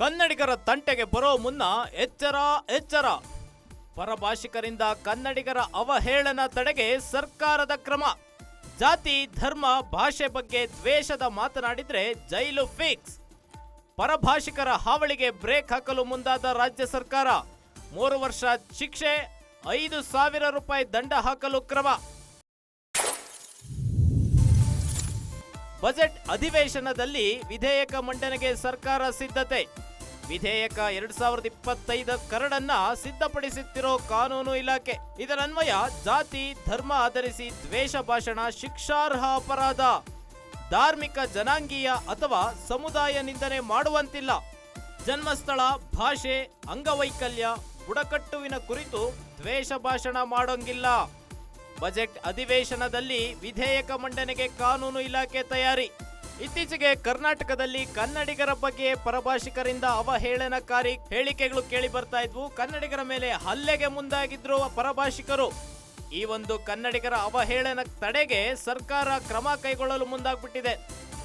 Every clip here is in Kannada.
ಕನ್ನಡಿಗರ ತಂಟೆಗೆ ಬರೋ ಮುನ್ನ ಎಚ್ಚರ ಎಚ್ಚರ. ಪರಭಾಷಿಕರಿಂದ ಕನ್ನಡಿಗರ ಅವಹೇಳನ ತಡೆಗೆ ಸರ್ಕಾರದ ಕ್ರಮ. ಜಾತಿ, ಧರ್ಮ, ಭಾಷೆ ಬಗ್ಗೆ ದ್ವೇಷದ ಮಾತನಾಡಿದ್ರೆ ಜೈಲು ಫಿಕ್ಸ್. ಪರಭಾಷಿಕರ ಹಾವಳಿಗೆ ಬ್ರೇಕ್ ಹಾಕಲು ಮುಂದಾದ ರಾಜ್ಯ ಸರ್ಕಾರ. ಮೂರು ವರ್ಷ ಶಿಕ್ಷೆ, ಐದು ಸಾವಿರ ರೂಪಾಯಿ ದಂಡ ಹಾಕಲು ಕ್ರಮ. ಬಜೆಟ್ ಅಧಿವೇಶನದಲ್ಲಿ ವಿಧೇಯಕ ಮಂಡನೆಗೆ ಸರ್ಕಾರ ಸಿದ್ಧತೆ. ವಿಧೇಯಕ ಎರಡ್ ಸಾವಿರದ ಇಪ್ಪತ್ತೈದ ಕರಡನ್ನ ಸಿದ್ಧಪಡಿಸುತ್ತಿರೋ ಕಾನೂನು ಇಲಾಖೆ. ಇದರನ್ವಯ ಜಾತಿ, ಧರ್ಮ ಆಧರಿಸಿ ದ್ವೇಷ ಭಾಷಣ ಶಿಕ್ಷಾರ್ಹ ಅಪರಾಧ. ಧಾರ್ಮಿಕ ಜನಾಂಗೀಯ ಅಥವಾ ಸಮುದಾಯ ನಿಂದನೆ ಮಾಡುವಂತಿಲ್ಲ. ಜನ್ಮಸ್ಥಳ, ಭಾಷೆ, ಅಂಗವೈಕಲ್ಯ, ಬುಡಕಟ್ಟುವಿನ ಕುರಿತು ದ್ವೇಷ ಭಾಷಣ ಮಾಡೋಂಗಿಲ್ಲ. ಬಜೆಟ್ ಅಧಿವೇಶನದಲ್ಲಿ ವಿಧೇಯಕ ಮಂಡನೆಗೆ ಕಾನೂನು ಇಲಾಖೆ ತಯಾರಿ. ಇತ್ತೀಚೆಗೆ ಕರ್ನಾಟಕದಲ್ಲಿ ಕನ್ನಡಿಗರ ಬಗ್ಗೆ ಪರಭಾಷಿಕರಿಂದ ಅವಹೇಳನಕಾರಿ ಹೇಳಿಕೆಗಳು ಕೇಳಿ ಬರ್ತಾ ಇದ್ವು. ಕನ್ನಡಿಗರ ಮೇಲೆ ಹಲ್ಲೆಗೆ ಮುಂದಾಗಿದ್ರು ಪರಭಾಷಿಕರು. ಈ ಒಂದು ಕನ್ನಡಿಗರ ಅವಹೇಳನ ತಡೆಗೆ ಸರ್ಕಾರ ಕ್ರಮ ಕೈಗೊಳ್ಳಲು ಮುಂದಾಗ್ಬಿಟ್ಟಿದೆ.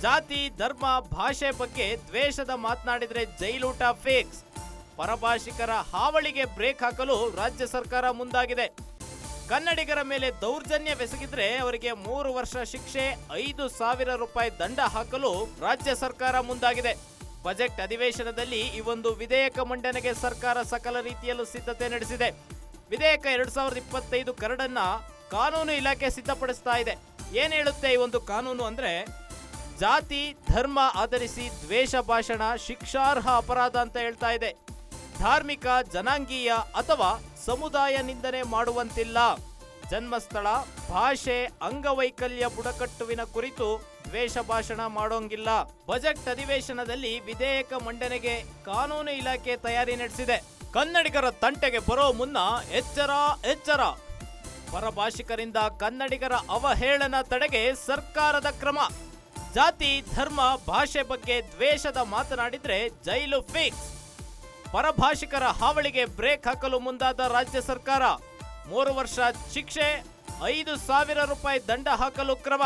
ಜಾತಿ, ಧರ್ಮ, ಭಾಷೆ ಬಗ್ಗೆ ದ್ವೇಷದ ಮಾತನಾಡಿದ್ರೆ ಜೈಲೂಟ ಫಿಕ್ಸ್. ಪರಭಾಷಿಕರ ಹಾವಳಿಗೆ ಬ್ರೇಕ್ ಹಾಕಲು ರಾಜ್ಯ ಸರ್ಕಾರ ಮುಂದಾಗಿದೆ. ಕನ್ನಡಿಗರ ಮೇಲೆ ದೌರ್ಜನ್ಯವೆಸಗಿದ್ರೆ ಅವರಿಗೆ ಮೂರು ವರ್ಷ ಶಿಕ್ಷೆ, ಐದು ಸಾವಿರ ರೂಪಾಯಿ ದಂಡ ಹಾಕಲು ರಾಜ್ಯ ಸರ್ಕಾರ ಮುಂದಾಗಿದೆ. ಬಜೆಟ್ ಅಧಿವೇಶನದಲ್ಲಿ ಈ ಒಂದು ವಿಧೇಯಕ ಮಂಡನೆಗೆ ಸರ್ಕಾರ ಸಕಲ ರೀತಿಯಲ್ಲೂ ಸಿದ್ಧತೆ ನಡೆಸಿದೆ. ವಿಧೇಯಕ ಎರಡ್ ಸಾವಿರದ ಇಪ್ಪತ್ತೈದು ಕರಡನ್ನ ಕಾನೂನು ಇಲಾಖೆ ಸಿದ್ಧಪಡಿಸ್ತಾ ಇದೆ. ಏನ್ ಹೇಳುತ್ತೆ ಈ ಒಂದು ಕಾನೂನು ಅಂದ್ರೆ, ಜಾತಿ, ಧರ್ಮ ಆಧರಿಸಿ ದ್ವೇಷ ಭಾಷಣ ಶಿಕ್ಷಾರ್ಹ ಅಪರಾಧ ಅಂತ ಹೇಳ್ತಾ ಇದೆ. ಧಾರ್ಮಿಕ, ಜನಾಂಗೀಯ ಅಥವಾ ಸಮುದಾಯ ನಿಂದನೆ ಮಾಡುವಂತಿಲ್ಲ. ಜನ್ಮಸ್ಥಳ, ಭಾಷೆ, ಅಂಗವೈಕಲ್ಯ ಬುಡಕಟ್ಟುವಿನ ಕುರಿತು ದ್ವೇಷ ಭಾಷಣ ಮಾಡೋಂಗಿಲ್ಲ. ಬಜೆಟ್ ಅಧಿವೇಶನದಲ್ಲಿ ವಿಧೇಯಕ ಮಂಡನೆಗೆ ಕಾನೂನು ಇಲಾಖೆ ತಯಾರಿ ನಡೆಸಿದೆ. ಕನ್ನಡಿಗರ ತಂಟೆಗೆ ಬರೋ ಮುನ್ನ ಎಚ್ಚರ ಎಚ್ಚರ. ಪರಭಾಷಿಕರಿಂದ ಕನ್ನಡಿಗರ ಅವಹೇಳನ ತಡೆಗೆ ಸರ್ಕಾರದ ಕ್ರಮ. ಜಾತಿ, ಧರ್ಮ, ಭಾಷೆ ಬಗ್ಗೆ ದ್ವೇಷದ ಮಾತನಾಡಿದ್ರೆ ಜೈಲು ಫಿಕ್ಸ್. ಪರಭಾಷಿಕರ ಹಾವಳಿಗೆ ಬ್ರೇಕ್ ಹಾಕಲು ಮುಂದಾದ ರಾಜ್ಯ ಸರ್ಕಾರ. ಮೂರು ವರ್ಷ ಶಿಕ್ಷೆ, ಐದು ಸಾವಿರ ರೂಪಾಯಿ ದಂಡ ಹಾಕಲು ಕ್ರಮ.